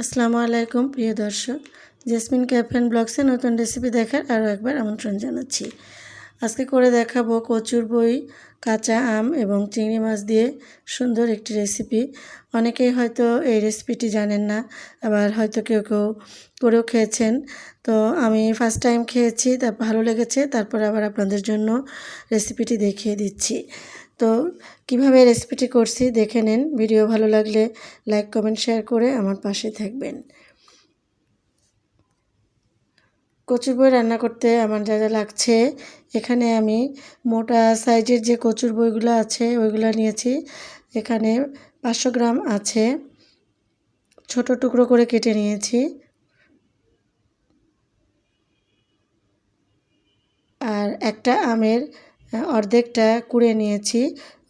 আসসালামু আলাইকুম প্রিয় দর্শক। জেসমিন ক্যাফেন ব্লগসে নতুন রেসিপি দেখার আরও একবার আমন্ত্রণ জানাচ্ছি। আজকে করে দেখাবো কচুর বই, কাঁচা আম এবং চিংড়ি মাছ দিয়ে সুন্দর একটি রেসিপি অনেকেই হয়তো এই রেসিপিটি জানেন না, আবার হয়তো কেউ কেউ করেও খেয়েছেন। তো আমি ফার্স্ট টাইম খেয়েছি, তা ভালো লেগেছে, তারপর আবার আপনাদের জন্য রেসিপিটি দেখিয়ে দিচ্ছি। তো কীভাবে রেসিপিটি করছি দেখে নিন। ভিডিও ভালো লাগলে লাইক কমেন্ট শেয়ার করে আমার পাশে থাকবেন। কচুর বই রান্না করতে আমার যা যা লাগছে, এখানে আমি মোটা সাইজের যে কচুর বইগুলো আছে, ওইগুলো নিয়েছি। এখানে পাঁচশো গ্রাম আছে, ছোট টুকরো করে কেটে নিয়েছি। আর একটা আমের অর্ধেকটা কুড়ে নিয়েছি,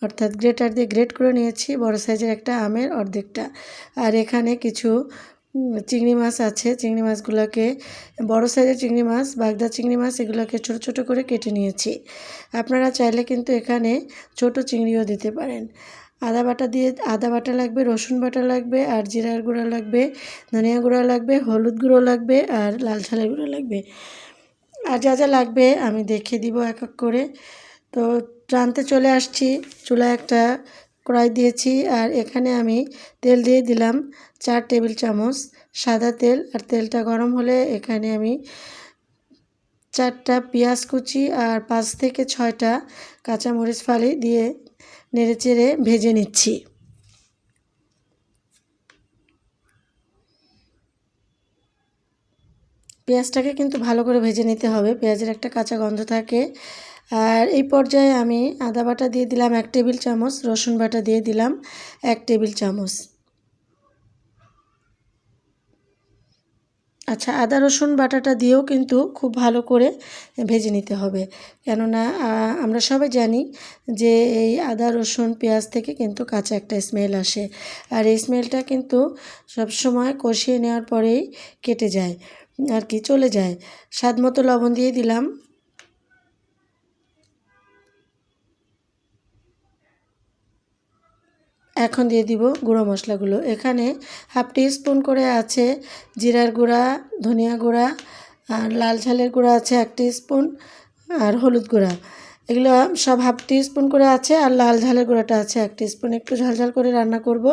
অর্থাৎ গ্রেটার দিয়ে গ্রেট করে নিয়েছি, বড় সাইজের একটা আমের অর্ধেকটা। আর এখানে কিছু চিংড়ি মাছ আছে। চিংড়ি মাছগুলোকে, বড় সাইজের চিংড়ি মাছ, বাগদা চিংড়ি মাছ, এগুলোকে ছোট ছোট করে কেটে নিয়েছি। আপনারা চাইলে কিন্তু এখানে ছোট চিংড়িও দিতে পারেন। আদা বাটা দিয়ে, আদা বাটা লাগবে, রসুন বাটা লাগবে, আর জিরার গুঁড়া লাগবে, ধনিয়া গুঁড়া লাগবে, হলুদ গুঁড়ো লাগবে, আর লাল ঝালের গুঁড়ো লাগবে। আর যা যা লাগবে আমি দেখিয়ে দিব এক এক করে। তো টানতে চলে আসছি চুলা একটা কড়াই দিয়েছি আর এখানে আমি তেল দিয়ে দিলাম চার টেবিল চামচ সাদা তেল আর তেলটা গরম হলে এখানে আমি চারটা পেঁয়াজ কুচি আর পাঁচ থেকে ছয়টা কাঁচামরিচ ফালি দিয়ে নেড়েচেড়ে ভেজে নিচ্ছি। পেঁয়াজটাকে কিন্তু ভালো করে ভেজে নিতে হবে। পেঁয়াজের একটা কাঁচা গন্ধ থাকে। আর এই পর্যায়ে আমি আদা বাটা দিয়ে দিলাম এক টেবিল চামচ, রসুন বাটা দিয়ে দিলাম এক টেবিল চামচ। আচ্ছা আদা, রসুন বাটাটা দিয়েও কিন্তু খুব ভালো করে ভেজে নিতে হবে। কেননা আমরা সবাই জানি যে এই আদা, রসুন, পেঁয়াজ থেকে কিন্তু কাঁচা একটা স্মেল আসে। আর এই স্মেলটা কিন্তু সবসময় কষিয়ে নেওয়ার পরেই কেটে যায়। আর কি, চলে যায়। স্বাদ মতো লবণ দিয়ে দিলাম। এখন দিয়ে দিব গুঁড়ো মশলাগুলো। এখানে হাফ টি স্পুন করে আছে জিরার গুঁড়া, ধনিয়া গুঁড়া, আর লাল ঝালের গুঁড়া আছে এক স্পুন আর হলুদ গুঁড়া। এগুলো সব হাফ স্পুন করে আছে আর লাল ঝালের গুঁড়াটা আছে এক স্পুন একটু ঝাল ঝাল করে রান্না করব।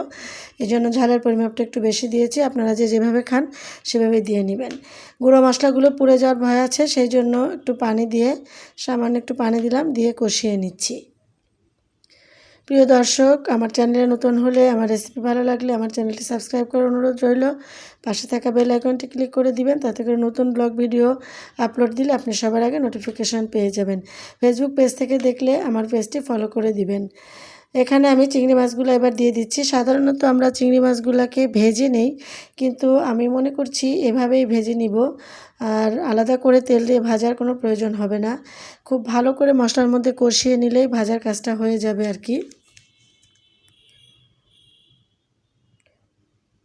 এই জন্য ঝালের পরিমাপটা একটু বেশি দিয়েছি। আপনারা যে যেভাবে খান সেভাবে দিয়ে নেবেন। গুঁড়ো মশলাগুলো পুড়ে যাওয়ার ভয় আছে, সেই জন্য একটু পানি দিয়ে, সামান্য একটু পানি দিলাম, দিয়ে কষিয়ে নিচ্ছি। প্রিয় দর্শক, আমার চ্যানেলে নতুন হলে আমার রেসিপি ভালো লাগলে আমার চ্যানেলটি সাবস্ক্রাইব করার অনুরোধ রইল। পাশে থাকা বেল আইকনটি ক্লিক করে দিবেন, তাতে করে নতুন ব্লগ ভিডিও আপলোড দিলে আপনি সবার আগে নোটিফিকেশান পেয়ে যাবেন। ফেসবুক পেজ থেকে দেখলে আমার পেজটি ফলো করে দিবেন। এখানে আমি চিংড়ি মাছগুলো এবার দিয়ে দিচ্ছি। সাধারণত আমরা চিংড়ি মাছগুলোকে ভেজে নেই, কিন্তু আমি মনে করছি এভাবেই ভেজে নিব। আর আলাদা করে তেল দিয়ে ভাজার কোনো প্রয়োজন হবে না। খুব ভালো করে মশলার মধ্যে কষিয়ে নিলেই ভাজার কাজটা হয়ে যাবে আর কি।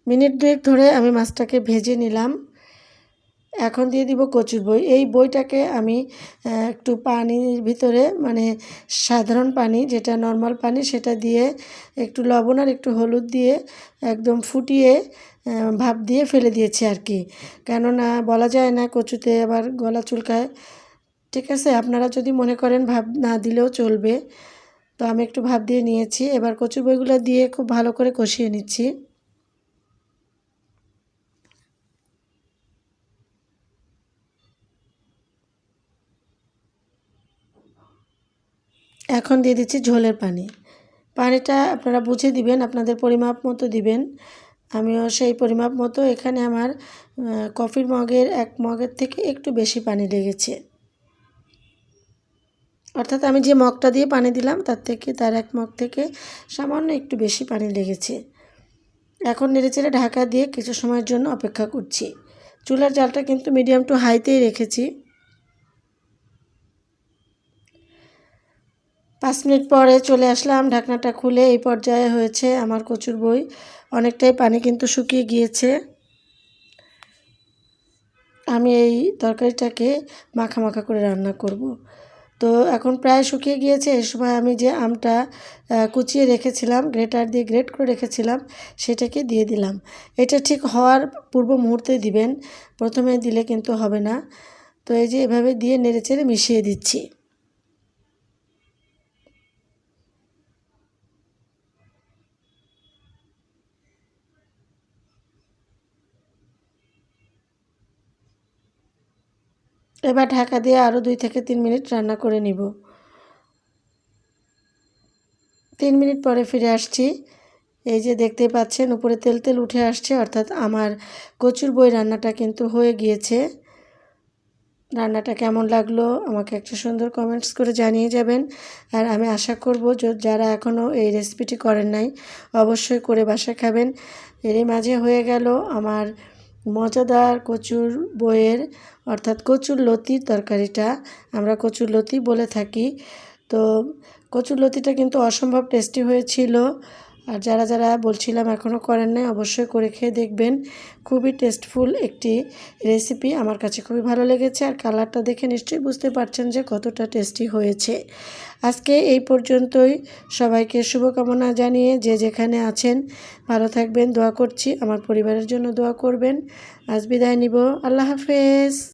মিনিট দুয়েক ধরে আমি মাছটাকে ভেজে নিলাম। এখন দিয়ে দিব কচুর বই। এই বইটাকে আমি একটু পানির ভিতরে মানে সাধারণ পানি, যেটা নর্মাল পানি, সেটা দিয়ে একটু লবণ আর একটু হলুদ দিয়ে একদম ফুটিয়ে ভাপ দিয়ে ফেলে দিয়েছি আর কি। কেননা বলা যায় না কচুতে আবার গলা চুলকায়। ঠিক আছে, আপনারা যদি মনে করেন ভাব না দিলেও চলবে। তো আমি একটু ভাব দিয়ে নিয়েছি। এবার কচু বইগুলো দিয়ে খুব ভালো করে কষিয়ে নিচ্ছি। এখন দিয়ে দিচ্ছি ঝোলের পানি। পানিটা আপনারা বুঝে দিবেন, আপনাদের পরিমাপ মতো দিবেন। আমিও সেই পরিমাপ মতো এখানে আমার কফির মগের এক মগের থেকে একটু বেশি পানি লেগেছে। অর্থাৎ আমি যে মগটা দিয়ে পানি দিলাম, তার থেকে, তার এক মগ থেকে সামান্য একটু বেশি পানি লেগেছে। এখন নেড়েচেড়ে ঢাকা দিয়ে কিছু সময়ের জন্য অপেক্ষা করছি। চুলার জালটা কিন্তু মিডিয়াম টু হাইতেই রেখেছি। পাঁচ মিনিট পরে চলে আসলাম, ঢাকনাটা খুলে এই পর্যায়ে হয়েছে আমার কচুর বই। অনেকটাই পানি কিন্তু শুকিয়ে গিয়েছে। আমি এই তরকারিটাকে মাখা মাখা করে রান্না করব। তো এখন প্রায় শুকিয়ে গিয়েছে এই সময় আমি যে আমটা কুচিয়ে রেখেছিলাম, গ্রেটার দিয়ে গ্রেট করে রেখেছিলাম, সেটাকে দিয়ে দিলাম। এটা ঠিক হওয়ার পূর্ব মুহূর্তে দিবেন, প্রথমে দিলে কিন্তু হবে না। তো এই যে এভাবে দিয়ে নেড়েচেড়ে মিশিয়ে দিচ্ছি। এবার ঢাকা দিয়ে আরও দুই থেকে তিন মিনিট রান্না করে নিব। তিন মিনিট পরে ফিরে আসছি। এই যে দেখতে পাচ্ছেন, উপরে তেল তেল উঠে আসছে, অর্থাৎ আমার কচুর বই রান্নাটা কিন্তু হয়ে গিয়েছে। রান্নাটা কেমন লাগল আমাকে একটা সুন্দর কমেন্টস করে জানিয়ে যাবেন। আর আমি আশা করব যারা এখনও এই রেসিপিটি করেন নাই, অবশ্যই করে বাসা খাবেন। এরই মাঝে হয়ে গেল আমার মজাদার কচুর বইয়ের, অর্থাৎ কচুর লতির তরকারিটা আমরা কচুর লতি বলে থাকি। তো কচুর লতিটা কিন্তু অসম্ভব টেস্টি হয়েছিল। আর যারা যারা বলছিলাম এখনও করেন নাই, অবশ্যই করে খেয়ে দেখবেন। খুবই টেস্টফুল একটি রেসিপি আমার কাছে খুবই ভালো লেগেছে আর কালারটা দেখে নিশ্চয়ই বুঝতে পারছেন যে কতটা টেস্টি হয়েছে। আজকে এই পর্যন্তই। সবাইকে শুভকামনা জানিয়ে যে যেখানে আছেন, ভালো থাকবেন, দোয়া করছি। আমার পরিবারের জন্য দোয়া করবেন। আজ বিদায় নিব। আল্লাহ হাফেজ।